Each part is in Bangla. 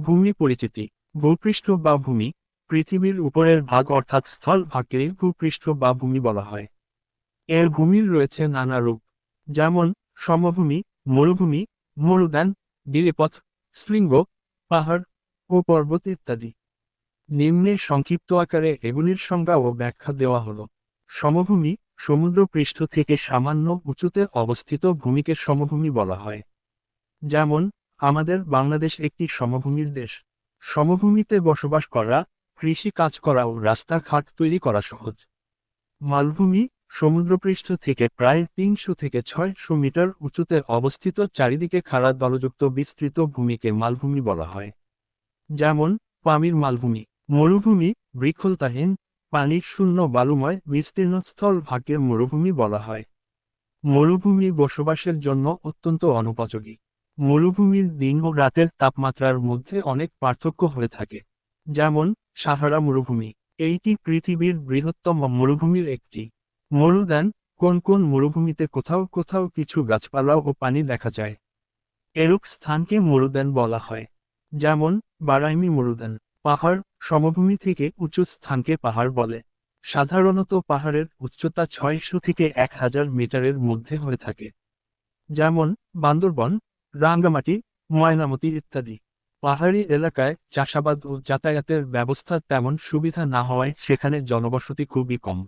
ভূমি পরিচিতি। ভূপৃষ্ঠ বা ভূমি, পৃথিবীর উপরের ভাগ অর্থাৎ স্থল ভাগকে ভূপৃষ্ঠ বা ভূমি বলা হয়। এর ভূমির রয়েছে নানা রূপ, যেমন সমভূমি, মরুভূমি, মরুদ্যান গিরিপথ শৃঙ্গ, পাহাড় ও পর্বত ইত্যাদি। নিম্নে সংক্ষিপ্ত আকারে এগুলির সংজ্ঞা ও ব্যাখ্যা দেওয়া হলো। সমভূমি, সমুদ্রপৃষ্ঠ থেকে সামান্য উঁচুতে অবস্থিত ভূমিকে সমভূমি বলা হয়। যেমন আমাদের বাংলাদেশ একটি সমভূমির দেশ। সমভূমিতে বসবাস করা, কৃষি কাজ করা ও রাস্তাঘাট তৈরি করা সহজ। মালভূমি, সমুদ্রপৃষ্ঠ থেকে প্রায় তিনশো থেকে ছয়শো মিটার উঁচুতে অবস্থিত, চারিদিকে খাড়া দলযুক্ত বিস্তৃত ভূমিকে মালভূমি বলা হয়। যেমন, পামির মালভূমি। মরুভূমি, বৃক্ষলতাহীন পানি শূন্য বালুময়, বিস্তীর্ণ স্থল ভাগ্যের মরুভূমি বলা হয়। মরুভূমি বসবাসের জন্য অত্যন্ত অনুপযোগী। মরুভূমির দিন ও রাতের তাপমাত্রার মধ্যে অনেক পার্থক্য হয়ে থাকে। যেমন, সাহারা মরুভূমি। এইটি পৃথিবীর বৃহত্তম মরুভূমির একটি। মরুদ্যান, কোন কোন মরুভূমিতে কোথাও কোথাও কিছু গাছপালা ও পানি দেখা যায়। এরূপ স্থানকে মরুদ্যান বলা হয়। যেমন, বারাইমি মরুদ্যান। পাহাড়, সমভূমি থেকে উঁচু স্থানকে পাহাড় বলে। সাধারণত পাহাড়ের উচ্চতা ছয়শো থেকে এক হাজার মিটারের মধ্যে হয়ে থাকে। যেমন, বান্দরবন রাঙ্গামাটি, ময়নামতি ইত্যাদি। পাহাড়ি এলাকায় চাষাবাদ ও যাতায়াতের ব্যবস্থা তেমন সুবিধা না হওয়ায় সেখানে জনবসতি খুবই কম।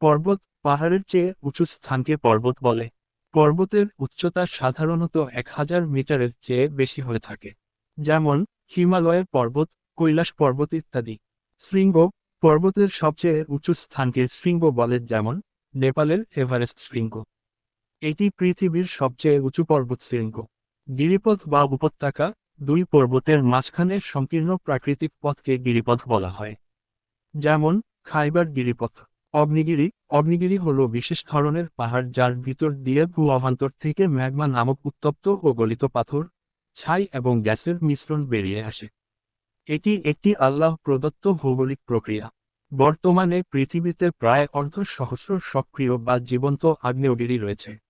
পর্বত পাহাড়ের চেয়ে উঁচু স্থানকে পর্বত বলে। পর্বতের উচ্চতা সাধারণত এক হাজার মিটারের চেয়ে বেশি হয়ে থাকে। যেমন হিমালয়ের পর্বত, কৈলাস পর্বত ইত্যাদি। শৃঙ্গ পর্বতের সবচেয়ে উঁচু স্থানকে শৃঙ্গ বলে, যেমন নেপালের এভারেস্ট শৃঙ্গ। এটি পৃথিবীর সবচেয়ে উঁচু পর্বত শৃঙ্গ। গিরিপথ বা উপত্যকা দুই পর্বতের মাঝখানে সংকীর্ণ প্রাকৃতিক পথকে গিরিপথ বলা হয়। যেমন, খাইবার গিরিপথ। অগ্নিগিরি। অগ্নিগিরি হল বিশেষ ধরনের পাহাড় যার ভিতর দিয়ে ভূ অভান্তর থেকে ম্যাগমা নামক উত্তপ্ত ও গলিত পাথর, ছাই এবং গ্যাসের মিশ্রণ বেরিয়ে আসে। এটি একটি আল্লাহ প্রদত্ত ভৌগোলিক প্রক্রিয়া। বর্তমানে পৃথিবীতে প্রায় অর্ধ সহস্র সক্রিয় বা জীবন্ত আগ্নেয়গিরি রয়েছে।